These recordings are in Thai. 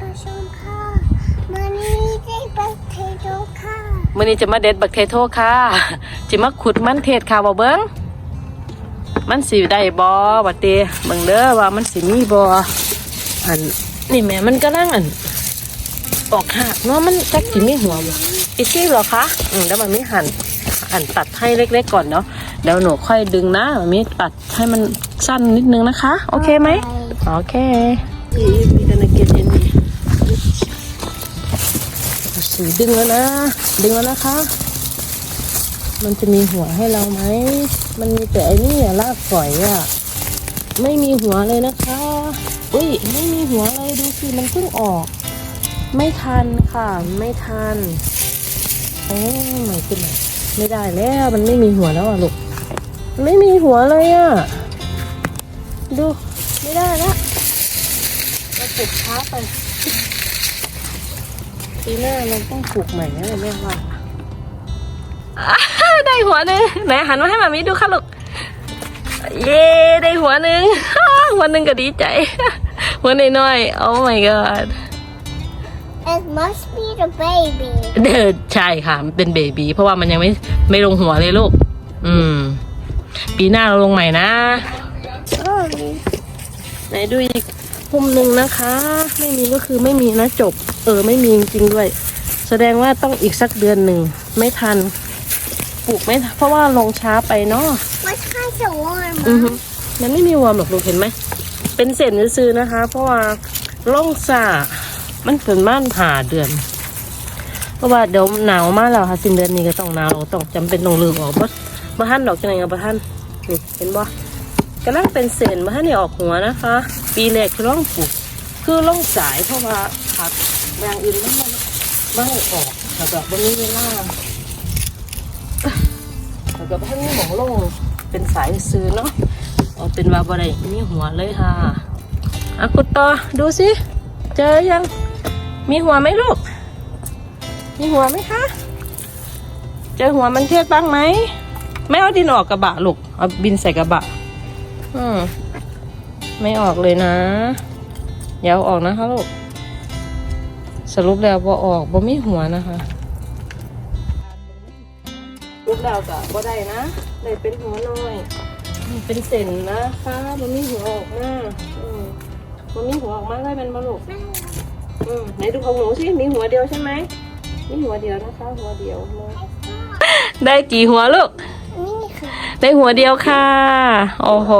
ประชมค่ะมันนี่ได้บักเทโดค่ะมื้อนี้จะมาเด็ดบักเทโทค่ะจิมาขุดมันเทศค่ะบ่เบิ่งมันสิได้บ่บัดเตเบิ่งเด้อว่ามันสิมีบ่อันนี่แม่มันกำลังอันออกหักเนาะมันจักสิมีหัวบ่อีซี่เหรอคะอืมแล้วมันมีหั่นหั่นตัดให้เล็กๆก่อนเนาะเดี๋ยวหนูค่อยดึงนะมันมีตัดให้มันสั้นนิดนึงนะคะ โอเคไหมโอเค สีดึงแล้วนะ ดึงแล้วนะคะ มันจะมีหัวให้เราไหม มันมีแต่อันนี้อะรากฝอยอะไม่มีหัวเลยนะคะอุ้ยไม่มีหัวเลยดูสิมันเพิ่งออก ไม่ทันค่ะ ไม่ทันโอ้ไม่ขึ้นเลยไม่ได้แล้วมันไม่มีหัวแล้วอะลูกไม่มีหัวเลยอะดูไม่ได้ละเราปลูกช้าไป ปีหน้าเราต้องปลูกใหม่นะแม่ว่าได้หัวหนึ่งไหนหันมาให้มามีดูค่ะลูก เย้ได้หัวหนึ่งหัวหนึ่งก็ดีใจ หัวน้อยๆ oh my god It must be the baby เดินใช่ค่ะมันเป็นเบบีเพราะว่ามันยังไม่ไม่ลงหัวเลยลูก อืม ปีหน้าเราลงใหม่นะ Sorry ไหนดูอีก พุ่มหนึ่งนะคะ ไม่มีก็คือไม่มีนะจบ เออไม่มีจริงๆด้วย แสดงว่าต้องอีกสักเดือนหนึ่งไม่ทันปลูกไม่ทันเพราะว่าลงช้าไปเนาะ What's kind of warm อือฮึมันไม่มีวอร์มหรอกลูกเห็นไหมเป็นเศษซื้อๆนะคะ เพราะว่าล่องสามันเกินม่านผ่าเดือน เพราะว่าเดี๋ยวหนาวมากแล้วค่ะสิ้นเดือนนี้ก็ต้องหนาวต้องจำเป็นต้องลืมออกบ่บ่ท่านดอกจังไงกับบ่ท่านนี่เห็นบ่ กำลังเป็นเศษบ่ท่านนี่ออกหัวนะคะ ปีแรกคือล่องปลูกคือล่องสายเพราะว่าผักอย่างอื่นมันบ่ไม่ออกแต่แบบวันนี้เวลาแต่แบบท่านนี่หมองลงเป็นสายซื้อเนาะเอาเป็นว่าบ่ได้มีหัวเลยค่ะอะคุณต่อดูสิเจอยังมีหัวไหมลูก มีหัวไหมคะ เจอหัวมันเทศบ้างไหม ไม่เอาดินออกกระบะลูก เอาบินใส่กระบะ อืมไม่ออกเลยนะอย่าเอาออกนะคะลูก สรุปแล้วบ่ออกบ่มีหัวนะคะรูปแล้วก็บ่ได้นะได้เป็นหัวน้อย เป็นเส้นนะคะมันมีหัวออกมาอืมมันมีหัวออกมาได้เป็นมะลูกอืมไหนดูของหนูสิมีหัวเดียวใช่ไหมมีหัวเดียวนะคะ หัวเดียวมาได้กี่หัวลูกนี่ค่ะ ได้หัวเดียวค่ะ โอ้โห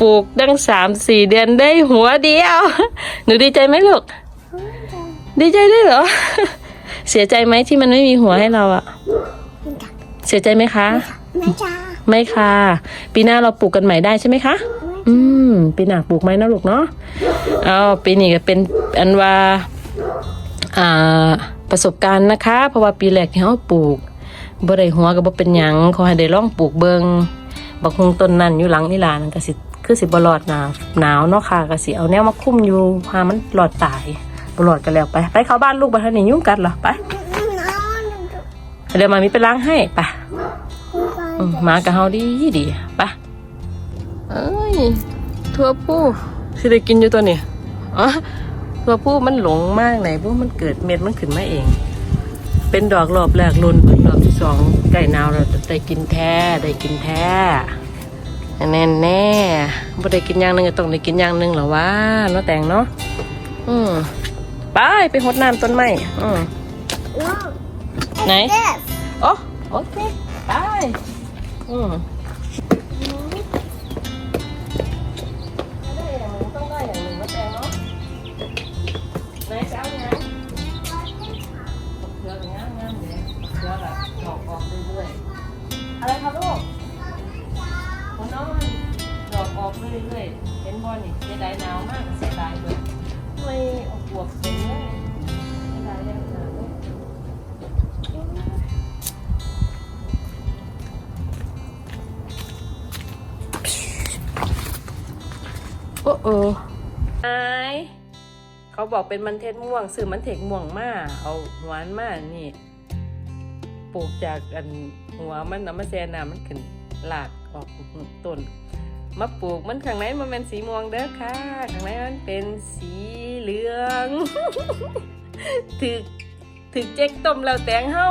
ปลูกตั้งสามสี่เดือนได้หัวเดียว หนูดีใจไหมลูก ดีใจด้วยเหรอ เสียใจไหมที่มันไม่มีหัวให้เราอะเสียใจไหมคะแม่จ้าไม่ค่ะ ปีหน้าเราปลูกกันใหม่ได้ใช่ไหมคะ อืม ปีหน้าปลูกไหมนะลูกเนาะเอาปีนี้ก็เป็นอันว่า อ่า ประสบการณ์นะคะ เพราะว่าปีแรกที่เขาปลูก บ่ได้หัวก็บ่เป็นหยังขอให้ได้ลองปลูกเบิงบักฮุงต้นนั้นอยู่หลังนี่ล่ะนั่นก็สิคือสิบ่รอดหนาวหนาวเนาะค่ะก็สิเอาแนวมาคุ้มอยู่พามันรอดตายบ่รอดกันแล้วไป ไปเข้าบ้านลูกบ่ทันนี่ยุ่งกัดเหรอไปเดี๋ยวมามีไปล้างให้ไปมหมากับเฮาดีดีไปะเอ้ยทั่วผู้สิได้กินอยู่ตัวนี้อ๋อทั่วผู้มันหลงมากไหนพวกมันเกิดเม็ดมันขึ้นมาเอง เป็นดอกรอบแรกรุนรอบที่สองใกล้หนาวเราจะได้กินแท้ได้กินแท้แน่แน่ๆบ่ได้กินอย่างหนึงก็ต้องได้กินอย่างหนึงเหรอวะเนาะแต่งเนาะอืมไปไปหดน้ำต้นไม้อืมไหนโอ้โอเคไปอืม อกอกเรื่อยๆเห็นบอลนี่เสียดายหนาวมากเสียดายเลยไม่เอาปวกเต็มเลยเสียดายยังหนาวเลยโอ้โอ้ไอเขาบอกเป็นมันเทศม่วงซื้อมันเทศม่วงมาเอาหวานมานี่ปลูกจากอันหัวมันน้ำมันแซน้ำมันขึ้นหลากออกต้น มาปลูกมันข้างในมันเป็นสีม่วงเด้อค่ะ ข้างในมันเป็นสีเหลือง ถึกถึกเจ๊กต้มเราแตงเฮา